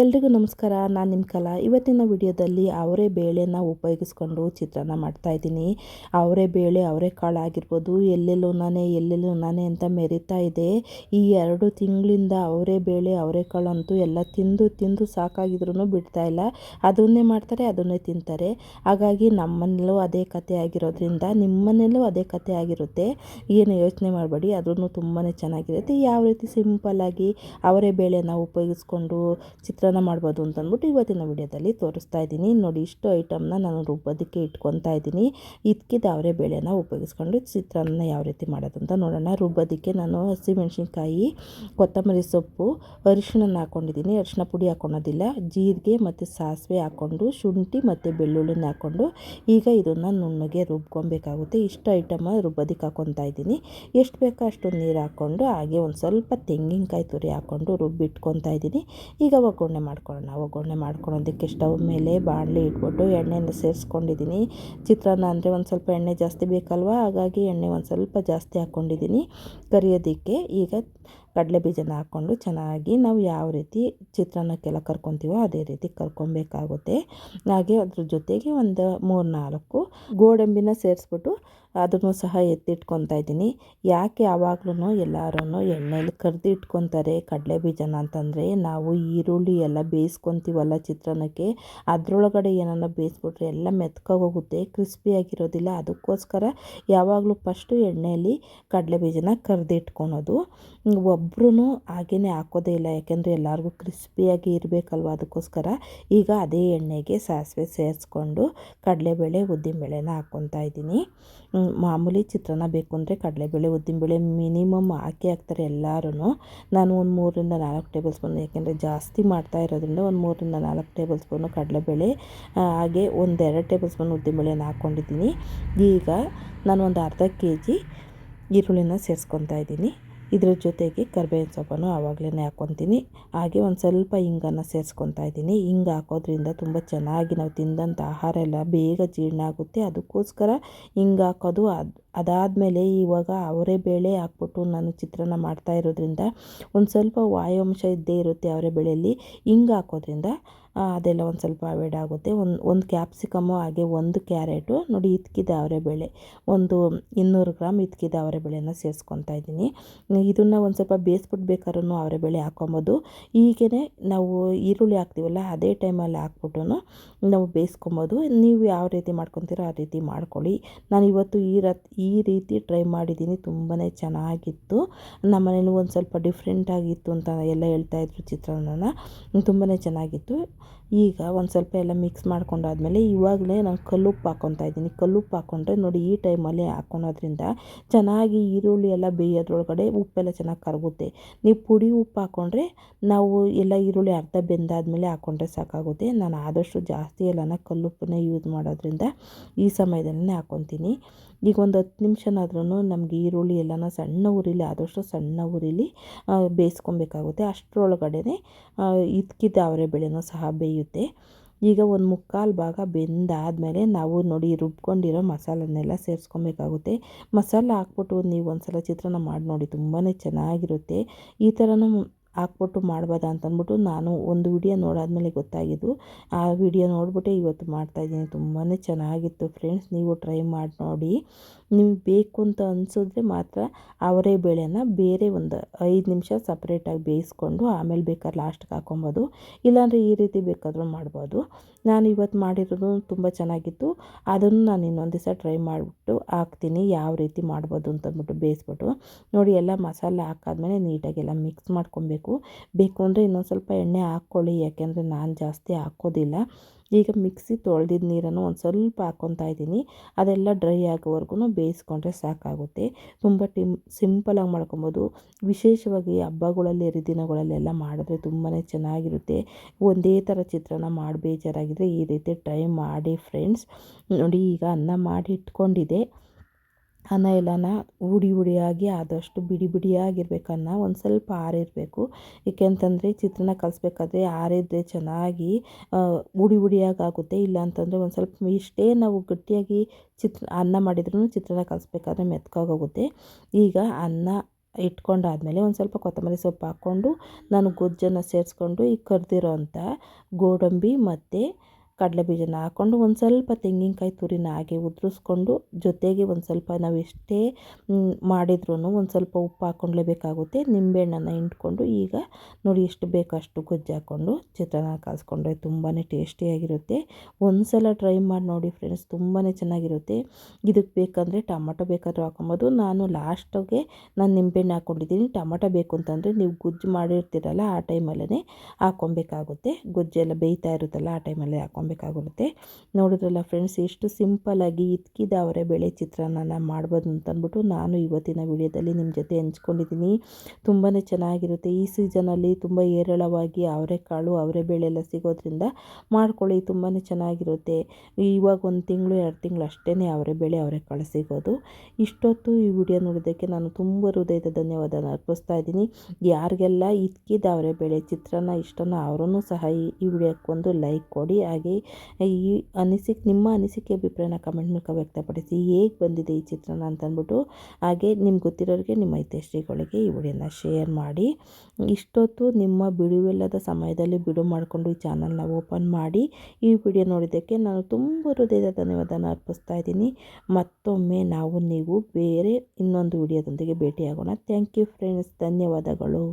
ಎಲ್ರಿಗೂ ನಮಸ್ಕಾರ, ನಾನು ನಿಮ್ಮ ಕಲಾ. ಇವತ್ತಿನ ವಿಡಿಯೋದಲ್ಲಿ ಅವರೇ ಬೇಳೆನ ಉಪಯೋಗಿಸ್ಕೊಂಡು ಚಿತ್ರಾನ್ನ ಮಾಡ್ತಾಯಿದ್ದೀನಿ ಅವರೇ ಬೇಳೆ, ಅವರೇ ಕಾಳು ಆಗಿರ್ಬೋದು, ಎಲ್ಲೆಲ್ಲೂ ನಾನೇ ಎಲ್ಲೆಲ್ಲೂ ನಾನೇ ಅಂತ ಮೆರಿತಾ ಇದೆ. ಈ ಎರಡು ತಿಂಗಳಿಂದ ಅವರೇ ಬೇಳೆ, ಅವರೇ ಕಾಳು ಅಂತೂ ಎಲ್ಲ ತಿಂದು ತಿಂದು ಸಾಕಾಗಿದ್ರೂ ಬಿಡ್ತಾ ಇಲ್ಲ. ಅದನ್ನೇ ಮಾಡ್ತಾರೆ, ಅದನ್ನೇ ತಿಂತಾರೆ. ಹಾಗಾಗಿ ನಮ್ಮನೇಲೂ ಅದೇ ಕತೆ ಆಗಿರೋದ್ರಿಂದ ನಿಮ್ಮನೇಲೂ ಅದೇ ಕತೆ ಆಗಿರುತ್ತೆ. ಏನು ಯೋಚನೆ ಮಾಡಬೇಡಿ ಅದನ್ನು ತುಂಬಾ ಚೆನ್ನಾಗಿರುತ್ತೆ. ಯಾವ ರೀತಿ ಸಿಂಪಲ್ಲಾಗಿ ಅವರೇ ಬೇಳೆನ ಉಪಯೋಗಿಸ್ಕೊಂಡು ಚಿತ್ರಾನ್ನ ಮಾಡ್ಬೋದು ಅಂತಂದ್ಬಿಟ್ಟು ಇವತ್ತಿನ ವಿಡಿಯೋದಲ್ಲಿ ತೋರಿಸ್ತಾ ಇದ್ದೀನಿ. ನೋಡಿ, ಇಷ್ಟು ಐಟಮ್ನ ನಾನು ರುಬ್ಬೋದಕ್ಕೆ ಇಟ್ಕೊತಾ ಇದ್ದೀನಿ. ಇದಕ್ಕಿದ್ದ ಅವರೇ ಬೇಳೆನ ಉಪಯೋಗಿಸ್ಕೊಂಡು ಚಿತ್ರಾನ್ನ ಯಾವ ರೀತಿ ಮಾಡೋದು ಅಂತ ನೋಡೋಣ. ರುಬ್ಬೋದಕ್ಕೆ ನಾನು ಹಸಿಮೆಣ್ಸಿನ್ಕಾಯಿ, ಕೊತ್ತಂಬರಿ ಸೊಪ್ಪು ಅರಿಶಿನ ಹಾಕ್ಕೊಂಡಿದ್ದೀನಿ. ಅರಿಶಿನ ಪುಡಿ ಹಾಕ್ಕೊಳೋದಿಲ್ಲ ಜೀರಿಗೆ ಮತ್ತು ಸಾಸಿವೆ ಹಾಕ್ಕೊಂಡು, ಶುಂಠಿ ಮತ್ತು ಬೆಳ್ಳುಳ್ಳಿನ ಹಾಕ್ಕೊಂಡು ಈಗ ಇದನ್ನು ನುಣ್ಣಗೆ ರುಬ್ಕೊಬೇಕಾಗುತ್ತೆ. ಇಷ್ಟು ಐಟಮ್ ರುಬ್ಬೋದಕ್ಕೆ ಹಾಕ್ಕೊತಾ ಇದ್ದೀನಿ. ಎಷ್ಟು ಬೇಕೋ ಅಷ್ಟು ನೀರು ಹಾಕ್ಕೊಂಡು, ಹಾಗೆ ಒಂದು ಸ್ವಲ್ಪ ತೆಂಗಿನಕಾಯಿ ತುರಿ ಹಾಕ್ಕೊಂಡು ರುಬ್ಬಿಟ್ಕೊತಾ ಇದ್ದೀನಿ. ಈಗ ಒಗ್ಗರಣೆ ಒಗ್ಗರಣೆ ಮಾಡ್ಕೊಳ್ಳೋಣ. ಒಗ್ಗರಣೆ ಮಾಡ್ಕೊಳ್ಳೋದಕ್ಕೆ ಸ್ಟವ್ ಮೇಲೆ ಬಾಣಲೆ ಇಟ್ಬಿಟ್ಟು ಎಣ್ಣೆನ ಸೇರಿಸ್ಕೊಂಡಿದ್ದೀನಿ ಚಿತ್ರಾನ್ನ ಅಂದರೆ ಒಂದು ಸ್ವಲ್ಪ ಎಣ್ಣೆ ಜಾಸ್ತಿ ಬೇಕಲ್ವ? ಹಾಗಾಗಿ ಎಣ್ಣೆ ಒಂದು ಸ್ವಲ್ಪ ಜಾಸ್ತಿ ಹಾಕ್ಕೊಂಡಿದ್ದೀನಿ ಕರಿಯೋದಕ್ಕೆ ಈಗ ಕಡಲೆ ಬೀಜನ ಹಾಕ್ಕೊಂಡು ಚೆನ್ನಾಗಿ ನಾವು ಯಾವ ರೀತಿ ಚಿತ್ರಾನ್ನಕ್ಕೆಲ್ಲ ಕರ್ಕೊತೀವೋ ಅದೇ ರೀತಿ ಕರ್ಕೊಬೇಕಾಗುತ್ತೆ. ಹಾಗೆ ಅದ್ರ ಜೊತೆಗೆ ಒಂದು ಮೂರು ನಾಲ್ಕು ಗೋಡಂಬಿನ ಸೇರಿಸ್ಬಿಟ್ಟು ಅದನ್ನು ಸಹ ಎತ್ತಿಟ್ಕೊತಾ ಇದ್ದೀನಿ. ಯಾಕೆ ಯಾವಾಗ್ಲೂ ಎಲ್ಲರೂ ಎಣ್ಣೆಲಿ ಕರೆದು ಇಟ್ಕೊತಾರೆ ಕಡಲೆ ಬೀಜನ ಅಂತಂದರೆ? ನಾವು ಈರುಳ್ಳಿ ಎಲ್ಲ ಬೇಯಿಸ್ಕೊತೀವಲ್ಲ ಚಿತ್ರಾನ್ನಕ್ಕೆ. ಅದರೊಳಗಡೆ ಏನನ್ನ ಬೇಯಿಸ್ಬಿಟ್ರೆ ಎಲ್ಲ ಮೆತ್ಕೋಗೋಗುತ್ತೆ, ಕ್ರಿಸ್ಪಿಯಾಗಿರೋದಿಲ್ಲ. ಅದಕ್ಕೋಸ್ಕರ ಯಾವಾಗಲೂ ಫಸ್ಟು ಎಣ್ಣೆಯಲ್ಲಿ ಕಡಲೆ ಬೀಜನ ಕರೆದಿಟ್ಕೊಳೋದು. ಒಬ್ಬರೂ ಹಾಗೆಯೇ ಹಾಕೋದೇ ಇಲ್ಲ, ಯಾಕೆಂದರೆ ಎಲ್ಲರಿಗೂ ಕ್ರಿಸ್ಪಿಯಾಗಿ ಇರಬೇಕಲ್ವ ಅದಕ್ಕೋಸ್ಕರ. ಈಗ ಅದೇ ಎಣ್ಣೆಗೆ ಸಾಸಿವೆ ಸೇರಿಸ್ಕೊಂಡು ಕಡಲೆಬೇಳೆ, ಉದ್ದಿನಬೇಳೆನ ಹಾಕ್ಕೊತಾ ಇದ್ದೀನಿ. ಮಾಮೂಲಿ ಚಿತ್ರಾನ್ನ ಬೇಕು ಅಂದರೆ ಕಡಲೆಬೇಳೆ, ಉದ್ದಿನಬೇಳೆ ಮಿನಿಮಮ್ ಹಾಕಿ ಹಾಕ್ತಾರೆ ಎಲ್ಲರೂ ನಾನು ಒಂದು ಮೂರರಿಂದ ನಾಲ್ಕು ಟೇಬಲ್ ಸ್ಪೂನ್, ಯಾಕೆಂದರೆ ಜಾಸ್ತಿ ಮಾಡ್ತಾ ಇರೋದ್ರಿಂದ ಒಂದು ಮೂರರಿಂದ ನಾಲ್ಕು ಟೇಬಲ್ ಸ್ಪೂನು ಕಡಲೆಬೇಳೆ ಹಾಗೆ ಒಂದೆರಡು ಟೇಬಲ್ ಸ್ಪೂನ್ ಉದ್ದಿನಬೇಳೆನ ಹಾಕ್ಕೊಂಡಿದ್ದೀನಿ ಈಗ ನಾನು ಒಂದು ಅರ್ಧ ಕೆ ಜಿ ಈರುಳ್ಳಿನ ಸೇರಿಸ್ಕೊತಾ ಇದ್ದೀನಿ. ಇದ್ರ ಜೊತೆಗೆ ಕರ್ಬೇವಿನ ಸೊಪ್ಪನ್ನು ಆವಾಗಲೇ ಹಾಕ್ಕೊತೀನಿ. ಹಾಗೆ ಒಂದು ಸ್ವಲ್ಪ ಹಿಂಗನ್ನು ಸೇರಿಸ್ಕೊತಾ ಇದ್ದೀನಿ. ಹಿಂಗೆ ಹಾಕೋದ್ರಿಂದ ತುಂಬ ಚೆನ್ನಾಗಿ ನಾವು ತಿಂದಂಥ ಆಹಾರ ಎಲ್ಲ ಬೇಗ ಜೀರ್ಣ ಆಗುತ್ತೆ. ಅದಕ್ಕೋಸ್ಕರ ಹಿಂಗೆ ಹಾಕೋದು ಅದು ಅದಾದಮೇಲೆ ಇವಾಗ ಅವರೇ ಬೇಳೆ ಹಾಕ್ಬಿಟ್ಟು ನಾನು ಚಿತ್ರಾನ್ನ ಮಾಡ್ತಾ ಇರೋದ್ರಿಂದ ಒಂದು ಸ್ವಲ್ಪ ವಾಯುವಂಶ ಇದ್ದೇ ಇರುತ್ತೆ ಅವರೇ ಬೇಳೆಯಲ್ಲಿ. ಹಿಂಗೆ ಹಾಕೋದ್ರಿಂದ ಅದೆಲ್ಲ ಒಂದು ಸ್ವಲ್ಪ ಅವಾಯ್ಡ್ ಆಗುತ್ತೆ. ಒಂದು ಒಂದು ಕ್ಯಾಪ್ಸಿಕಮ್ಮು ಹಾಗೆ ಒಂದು ಕ್ಯಾರೆಟು ನೋಡಿ ಅವರೇ ಬೇಳೆ. ಒಂದು ಇನ್ನೂರು ಗ್ರಾಮ್ ಅವರೇ ಬೇಳೆನ ಸೇರಿಸ್ಕೊತಾ ಇದ್ದೀನಿ. ಇದನ್ನು ಒಂದು ಸ್ವಲ್ಪ ಬೇಯಿಸ್ಬಿಟ್ಟು ಬೇಕಾದ್ರೂ ಬೇಳೆ ಹಾಕ್ಕೊಬೋದು ಹೀಗೇ ನಾವು ಈರುಳ್ಳಿ ಹಾಕ್ತೀವಲ್ಲ, ಅದೇ ಟೈಮಲ್ಲಿ ಹಾಕ್ಬಿಟ್ಟು ನಾವು ಬೇಯಿಸ್ಕೊಬೋದು. ನೀವು ಯಾವ ರೀತಿ ಮಾಡ್ಕೊತೀರೋ ಆ ರೀತಿ ಮಾಡ್ಕೊಳ್ಳಿ. ನಾನು ಇವತ್ತು ಈ ಈ ರೀತಿ ಟ್ರೈ ಮಾಡಿದ್ದೀನಿ. ತುಂಬಾ ಚೆನ್ನಾಗಿತ್ತು. ನಮ್ಮ ಮನೇಲಿ ಒಂದು ಸ್ವಲ್ಪ ಡಿಫ್ರೆಂಟಾಗಿತ್ತು ಅಂತ ಎಲ್ಲ ಹೇಳ್ತಾಯಿದ್ರು ಚಿತ್ರಾನ್ನನ. ತುಂಬಾ ಚೆನ್ನಾಗಿತ್ತು. ಈಗ ಒಂದು ಸ್ವಲ್ಪ ಎಲ್ಲ ಮಿಕ್ಸ್ ಮಾಡ್ಕೊಂಡಾದ್ಮೇಲೆ ಇವಾಗಲೇ ನಾನು ಕಲ್ಲುಪ್ಪು ಹಾಕ್ಕೊತಾ ಇದ್ದೀನಿ. ಕಲ್ಲುಪ್ಪು ಹಾಕ್ಕೊಂಡ್ರೆ ನೋಡಿ ಈ ಟೈಮಲ್ಲಿ ಹಾಕ್ಕೊಳೋದ್ರಿಂದ ಚೆನ್ನಾಗಿ ಈರುಳ್ಳಿ ಎಲ್ಲ ಬೇಯೋದ್ರೊಳಗಡೆ ಉಪ್ಪೆಲ್ಲ ಚೆನ್ನಾಗಿ ಕರಗುತ್ತೆ. ನೀವು ಪುಡಿ ಉಪ್ಪು ಹಾಕ್ಕೊಂಡ್ರೆ ನಾವು ಎಲ್ಲ ಈರುಳ್ಳಿ ಅರ್ಧ ಬೆಂದಾದಮೇಲೆ ಹಾಕ್ಕೊಂಡ್ರೆ ಸಾಕಾಗುತ್ತೆ. ನಾನು ಆದಷ್ಟು ಜಾಸ್ತಿ ಎಲ್ಲನ ಕಲ್ಲುಪ್ಪನ್ನೇ ಯೂಸ್ ಮಾಡೋದ್ರಿಂದ ಈ ಸಮಯದಲ್ಲೇ ಹಾಕ್ಕೊತೀನಿ ಈಗ ಒಂದು ಹತ್ತು ನಿಮಿಷನಾದ್ರೂ ನಮಗೆ ಈರುಳ್ಳಿ ಎಲ್ಲನ ಸಣ್ಣ ಉರಿಲಿ, ಆದಷ್ಟು ಸಣ್ಣ ಉರಿಲಿ ಬೇಯಿಸ್ಕೊಬೇಕಾಗುತ್ತೆ. ಅಷ್ಟರೊಳಗಡೆ ಇದ್ಕಿದ್ದ ಅವರೆ ಬೇಳೆನೂ ಸಹ ಬೇಯುತ್ತೆ. ಈಗ ಒಂದು ಮುಕ್ಕಾಲು ಭಾಗ ಬೆಂದಾದಮೇಲೆ ನಾವು ನೋಡಿ ರುಬ್ಕೊಂಡಿರೋ ಮಸಾಲನ್ನೆಲ್ಲ ಸೇರಿಸ್ಕೊಬೇಕಾಗುತ್ತೆ. ಮಸಾಲ ಹಾಕ್ಬಿಟ್ಟು ನೀವು ಒಂದು ಸಲ ಚಿತ್ರಾನ್ನ ಮಾಡಿ ನೋಡಿ ತುಂಬಾ ಚೆನ್ನಾಗಿರುತ್ತೆ. ಈ ಥರನೂ ಹಾಕ್ಬಿಟ್ಟು ಮಾಡ್ಬೋದಾ ಅಂತ ಅಂದ್ಬಿಟ್ಟು ನಾನು ಒಂದು ವಿಡಿಯೋ ನೋಡಾದ್ಮೇಲೆ ಗೊತ್ತಾಗಿದ್ದು, ಆ ವಿಡಿಯೋ ನೋಡಿಬಿಟ್ಟೆ ಇವತ್ತು ಮಾಡ್ತಾಯಿದ್ದೀನಿ. ತುಂಬಾ ಚೆನ್ನಾಗಿತ್ತು ಫ್ರೆಂಡ್ಸ್, ನೀವು ಟ್ರೈ ಮಾಡಿ ನೋಡಿ. ನಿಮ್ಗೆ ಬೇಕು ಅಂತ ಅನಿಸಿದ್ರೆ ಮಾತ್ರ ಅವರೇ ಬೇಳೆನ ಬೇರೆ ಒಂದು ಐದು ನಿಮಿಷ ಸಪ್ರೇಟಾಗಿ ಬೇಯಿಸ್ಕೊಂಡು ಆಮೇಲೆ ಬೇಕಾದ್ರೆ ಲಾಸ್ಟ್ಗೆ ಹಾಕೊಬೋದು ಇಲ್ಲಾಂದರೆ ಈ ರೀತಿ ಬೇಕಾದರೂ ಮಾಡ್ಬೋದು. ನಾನು ಇವತ್ತು ಮಾಡಿರೋದು ತುಂಬ ಚೆನ್ನಾಗಿತ್ತು. ಅದನ್ನು ನಾನು ಇನ್ನೊಂದು ದಿವಸ ಟ್ರೈ ಮಾಡಿಬಿಟ್ಟು ಹಾಕ್ತೀನಿ ಯಾವ ರೀತಿ ಮಾಡ್ಬೋದು ಅಂತಂದ್ಬಿಟ್ಟು ಬೇಯಿಸ್ಬಿಟ್ಟು. ನೋಡಿ, ಎಲ್ಲ ಮಸಾಲೆ ಹಾಕಾದ್ಮೇಲೆ ನೀಟಾಗೆಲ್ಲ ಮಿಕ್ಸ್ ಮಾಡ್ಕೊಬೇಕು. ಬೇಕು ಅಂದರೆ ಇನ್ನೊಂದು ಸ್ವಲ್ಪ ಎಣ್ಣೆ ಹಾಕ್ಕೊಳ್ಳಿ, ಯಾಕೆಂದರೆ ನಾನು ಜಾಸ್ತಿ ಹಾಕೋದಿಲ್ಲ. ಈಗ ಮಿಕ್ಸಿ ತೊಳೆದಿದ್ದ ನೀರನ್ನು ಒಂದು ಸ್ವಲ್ಪ ಹಾಕ್ಕೊತಾ ಇದ್ದೀನಿ. ಅದೆಲ್ಲ ಡ್ರೈ ಆಗೋವರೆಗೂ ಬೇಯಿಸ್ಕೊಂಡ್ರೆ ಸಾಕಾಗುತ್ತೆ. ತುಂಬ ಟಿಮ್ ಸಿಂಪಲಾಗಿ ಮಾಡ್ಕೊಬೋದು. ವಿಶೇಷವಾಗಿ ಹಬ್ಬಗಳಲ್ಲಿ, ಹರಿದಿನಗಳಲ್ಲೆಲ್ಲ ಮಾಡಿದ್ರೆ ತುಂಬಾ ಚೆನ್ನಾಗಿರುತ್ತೆ. ಒಂದೇ ಥರ ಚಿತ್ರಾನ್ನ ಮಾಡಿ ಬೇಜಾರಾಗಿದ್ದರೆ ಈ ರೀತಿ ಟ್ರೈ ಮಾಡಿ, ಫ್ರೆಂಡ್ಸ್. ನೋಡಿ ಈಗ ಅನ್ನ ಮಾಡಿ ಇಟ್ಕೊಂಡಿದ್ದೆ. ಅನ್ನ ಎಲ್ಲನ ಉಡಿ ಉಡಿಯಾಗಿ ಆದಷ್ಟು ಬಿಡಿ ಬಿಡಿಯಾಗಿರ್ಬೇಕು ಅನ್ನ ಒಂದು ಸ್ವಲ್ಪ ಆರಿರಬೇಕು. ಏಕೆಂತಂದರೆ ಚಿತ್ರಾನ್ನ ಕಲಿಸ್ಬೇಕಾದ್ರೆ ಆರಿದ್ರೆ ಚೆನ್ನಾಗಿ ಉಡಿ ಆಗುತ್ತೆ ಇಲ್ಲ ಅಂತಂದರೆ ಒಂದು ಸ್ವಲ್ಪ ಇಷ್ಟೇ ನಾವು ಗಟ್ಟಿಯಾಗಿ ಚಿತ್ರ, ಅನ್ನ ಮಾಡಿದ್ರೂ ಚಿತ್ರನ ಕಲಿಸ್ಬೇಕಾದ್ರೆ ಮೆತ್ಕಾಗೋಗುತ್ತೆ. ಈಗ ಅನ್ನ ಇಟ್ಕೊಂಡಾದಮೇಲೆ ಒಂದು ಸ್ವಲ್ಪ ಕೊತ್ತಂಬರಿ ಸೊಪ್ಪು ಹಾಕ್ಕೊಂಡು ನಾನು ಗೊಜ್ಜನ್ನು ಸೇರಿಸ್ಕೊಂಡು ಈ ಕರೆದಿರೋ ಅಂಥ ಗೋಡಂಬಿ ಮತ್ತು ಕಡಲೆ ಬೀಜನ ಹಾಕ್ಕೊಂಡು ಒಂದು ಸ್ವಲ್ಪ ತೆಂಗಿನಕಾಯಿ ತುರಿನ ಹಾಗೆ ಉದುರಿಸ್ಕೊಂಡು ಜೊತೆಗೆ ಒಂದು ಸ್ವಲ್ಪ ನಾವು ಎಷ್ಟೇ ಮಾಡಿದ್ರೂ ಒಂದು ಸ್ವಲ್ಪ ಉಪ್ಪು ಹಾಕ್ಕೊಳ್ಳೇಬೇಕಾಗುತ್ತೆ ನಿಂಬೆಹಣ್ಣನ್ನು ಹಿಂಡ್ಕೊಂಡು ಈಗ ನೋಡಿ ಎಷ್ಟು ಬೇಕೋ ಅಷ್ಟು ಗೊಜ್ಜು ಹಾಕ್ಕೊಂಡು ಚಿತ್ರಾನ್ನ ಕಾಯಿಸ್ಕೊಂಡ್ರೆ ತುಂಬಾ ಟೇಸ್ಟಿಯಾಗಿರುತ್ತೆ ಒಂದು ಸಲ ಟ್ರೈ ಮಾಡಿ ನೋಡಿ ಫ್ರೆಂಡ್ಸ್ ತುಂಬಾ ಚೆನ್ನಾಗಿರುತ್ತೆ. ಇದಕ್ಕೆ ಬೇಕಂದರೆ ಟೊಮಟೊ ಬೇಕಾದರೂ ಹಾಕೊಬೋದು ನಾನು ಲಾಸ್ಟಿಗೆ ನಾನು ನಿಂಬೆಹಣ್ಣು ಹಾಕ್ಕೊಂಡಿದ್ದೀನಿ ಟೊಮಟೊ ಬೇಕು ಅಂತಂದರೆ ನೀವು ಗೊಜ್ಜು ಮಾಡಿರ್ತೀರಲ್ಲ ಆ ಟೈಮಲ್ಲೇ ಹಾಕ್ಕೊಬೇಕಾಗುತ್ತೆ. ಗೊಜ್ಜೆಲ್ಲ ಬೇಯ್ತಾ ಇರುತ್ತಲ್ಲ ಆ ಟೈಮಲ್ಲೇ ಹಾಕ್ಕೊಬೇಕಾಗುತ್ತೆ ನೋಡಿದ್ರಲ್ಲ ಫ್ರೆಂಡ್ಸ್ ಎಷ್ಟು ಸಿಂಪಲಾಗಿ ಇದ್ಕಿದ ಅವರೇ ಬೇಳೆ ಚಿತ್ರಾನ್ನ ಮಾಡ್ಬೋದು ಅಂತಂದ್ಬಿಟ್ಟು ನಾನು ಇವತ್ತಿನ ವಿಡಿಯೋದಲ್ಲಿ ನಿಮ್ಮ ಜೊತೆ ಹಂಚ್ಕೊಂಡಿದ್ದೀನಿ. ತುಂಬಾ ಚೆನ್ನಾಗಿರುತ್ತೆ. ಈ ಸೀಸನಲ್ಲಿ ತುಂಬ ಹೇರಳವಾಗಿ ಅವರೆಕಾಳು ಅವರೆಬೇಳೆ ಎಲ್ಲ ಸಿಗೋದ್ರಿಂದ ಮಾಡ್ಕೊಳ್ಳಿ ತುಂಬಾ ಚೆನ್ನಾಗಿರುತ್ತೆ. ಇವಾಗ ಒಂದು ತಿಂಗಳು, ಎರಡು ತಿಂಗಳು ಅಷ್ಟೇ ಅವರೆಬೇಳೆ ಅವರೆಕಾಳು ಸಿಗೋದು. ಇಷ್ಟೊತ್ತು ಈ ವಿಡಿಯೋ ನೋಡೋದಕ್ಕೆ ನಾನು ತುಂಬ ಹೃದಯದ ಧನ್ಯವಾದ ಅರ್ಪಿಸ್ತಾ ಇದ್ದೀನಿ. ಯಾರಿಗೆಲ್ಲ ಇದ್ಕಿದ ಅವರೆಬೇಳೆ ಚಿತ್ರಾನ್ನ ಇಷ್ಟನ ಅವರೂ ಸಹ ಈ ವಿಡಿಯೋಕ್ಕೊಂದು ಲೈಕ್ ಕೊಡಿ. ಹಾಗೆ ಈ ಅನಿಸಿಕೆ, ನಿಮ್ಮ ಅನಿಸಿಕೆ ಅಭಿಪ್ರಾಯನ ಕಮೆಂಟ್ ಮೂಲಕ ವ್ಯಕ್ತಪಡಿಸಿ ಹೇಗೆ ಬಂದಿದೆ ಈ ಚಿತ್ರನ ಅಂತಂದ್ಬಿಟ್ಟು ಹಾಗೆ ನಿಮ್ಗೆ ಗೊತ್ತಿರೋರಿಗೆ ನಿಮ್ಮ ಹಿತೈಷಿಗಳಿಗೆ ಈ ವಿಡಿಯೋನ ಶೇರ್ ಮಾಡಿ. ಇಷ್ಟೊತ್ತು ನಿಮ್ಮ ಬಿಡುವಿಲ್ಲದ ಸಮಯದಲ್ಲಿ ಬಿಡು ಮಾಡಿಕೊಂಡು ಈ ಚಾನಲ್ನ ಓಪನ್ ಮಾಡಿ ಈ ವಿಡಿಯೋ ನೋಡಿದ್ದಕ್ಕೆ ನಾನು ತುಂಬ ಹೃದಯದ ಧನ್ಯವಾದನ ಅರ್ಪಿಸ್ತಾ ಇದ್ದೀನಿ. ಮತ್ತೊಮ್ಮೆ ನಾವು ನೀವು ಬೇರೆ ಇನ್ನೊಂದು ವಿಡಿಯೋದೊಂದಿಗೆ ಭೇಟಿಯಾಗೋಣ. ಥ್ಯಾಂಕ್ ಯು ಫ್ರೆಂಡ್ಸ್ ಧನ್ಯವಾದಗಳು.